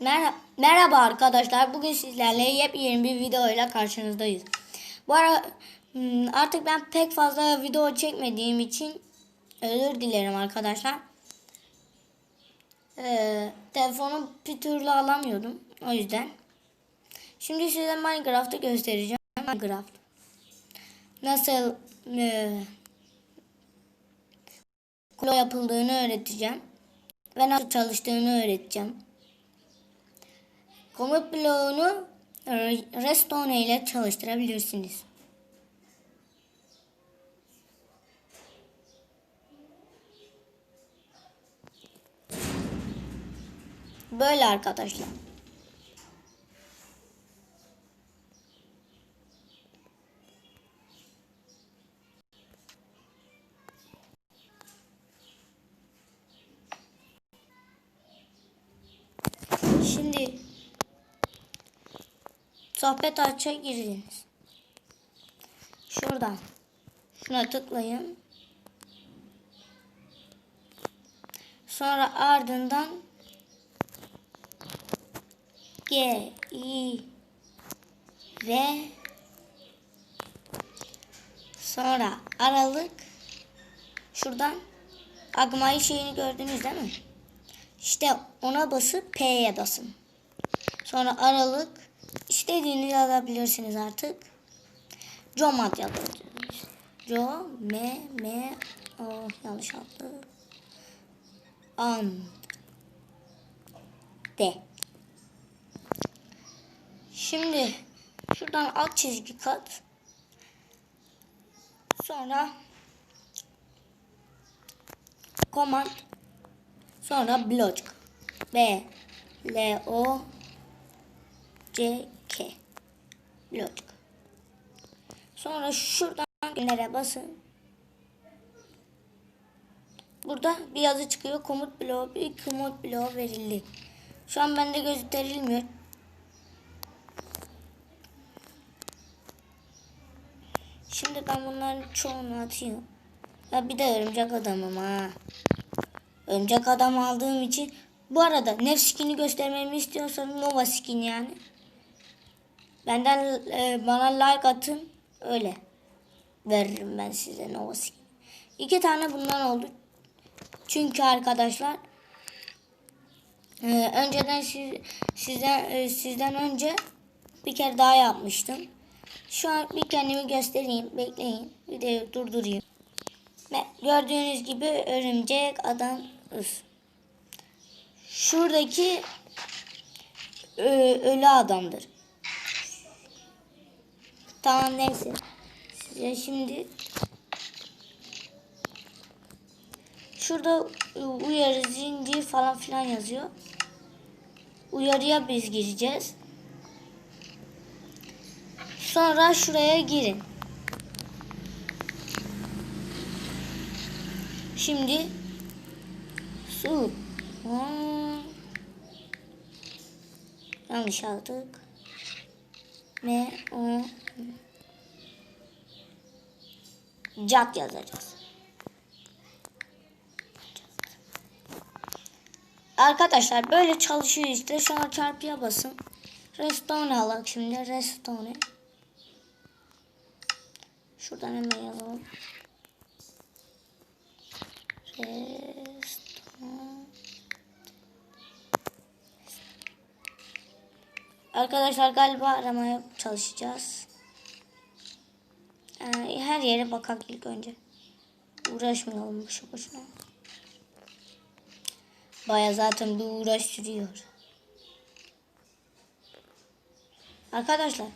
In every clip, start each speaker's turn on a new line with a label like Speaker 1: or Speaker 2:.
Speaker 1: Mer- Merhaba arkadaşlar. Bugün sizlerle yepyeni bir video ile karşınızdayız. Bu ara hmm, artık ben pek fazla video çekmediğim için özür dilerim arkadaşlar. Ee, telefonu bir türlü alamıyordum. O yüzden. Şimdi size Minecraft'ı göstereceğim. Minecraft. Nasıl e, yapıldığını öğreteceğim. Ve nasıl çalıştığını öğreteceğim. Komut bloğunu e, Redstone ile çalıştırabilirsiniz. Böyle arkadaşlar. Şimdi sohbet açığa girdiniz. Şuradan şuna tıklayın. Sonra ardından G I ve sonra aralık şuradan agmayı şeyini gördünüz değil mi? İşte ona basıp P'ye basın. Sonra aralık istediğini yazabilirsiniz artık. Comat yazabilirsiniz. Co, M, M, oh yanlış aldı. An, D. Şimdi şuradan alt çizgi kat. Sonra command sonra blok B L O C K blok. Sonra şuradan günlere basın. Burada bir yazı çıkıyor. Komut bloğu bir komut bloğu verildi. Şu an bende gösterilmiyor. Şimdi ben bunların çoğunu atıyorum. Ya bir de örümcek adamım ha. Örümcek adam aldığım için bu arada nef skin'i göstermemi istiyorsanız Nova skin yani. Benden e, bana like atın öyle veririm ben size Nova skin. İki tane bundan oldu. Çünkü arkadaşlar e, önceden siz, sizden e, sizden önce bir kere daha yapmıştım. Şu an bir kendimi göstereyim. Bekleyin. Videoyu durdurayım. Ve gördüğünüz gibi örümcek adam ıs. Şuradaki ö, ölü adamdır. Tamam neyse. Size şimdi şurada uyarı zincir falan filan yazıyor. Uyarıya biz gireceğiz. Sonra şuraya girin. Şimdi su. Hmm. Yanlış aldık. M O Cat yazacağız. Arkadaşlar böyle çalışıyor işte. Sonra çarpıya basın. Restore alak şimdi. Restore. Şuradan hemen yazalım. Restore. Arkadaşlar galiba aramaya çalışacağız. Ee, her yere bakalım ilk önce. Uğraşmayalım boşu boşuna. Baya zaten bir uğraş sürüyor. Arkadaşlar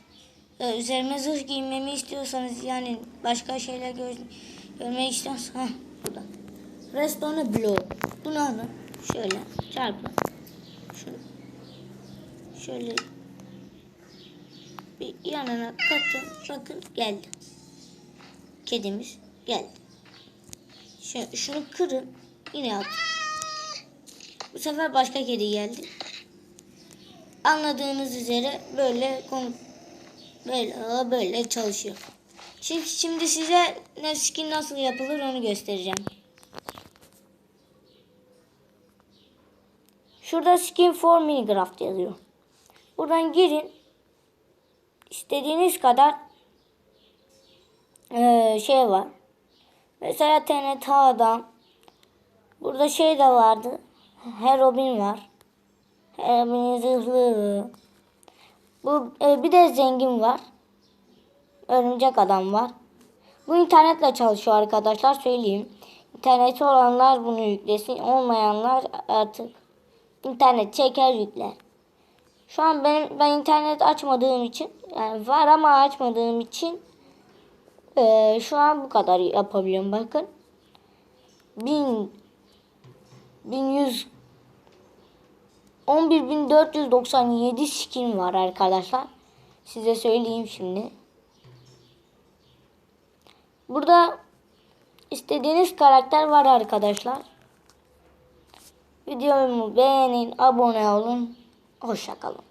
Speaker 1: e, üzerime zırh giymemi istiyorsanız yani başka şeyler gör, görmeyi istiyorsanız heh, burada. Restore blow. Bunu alın. Şöyle çarpın. Şöyle bir yanına katın. Bakın geldi. Kedimiz geldi. Şu, şunu kırın. Yine at. Bu sefer başka kedi geldi. Anladığınız üzere böyle böyle böyle çalışıyor. Şimdi, şimdi size skin nasıl yapılır onu göstereceğim. Şurada skin for Minecraft yazıyor. Buradan girin. İstediğiniz kadar eee, şey var. Mesela TNT adam. Burada şey de vardı. Herobin var. Herobin'in zırhlı. Bu e, bir de zengin var. Örümcek adam var. Bu internetle çalışıyor arkadaşlar söyleyeyim. İnterneti olanlar bunu yüklesin. Olmayanlar artık internet çeker yükler. Şu an benim ben internet açmadığım için yani var ama açmadığım için eee, şu an bu kadar yapabiliyorum bakın. 1000 1100 11497 skin var arkadaşlar. Size söyleyeyim şimdi. Burada istediğiniz karakter var arkadaşlar. Videomu beğenin, abone olun. Hoşçakalın.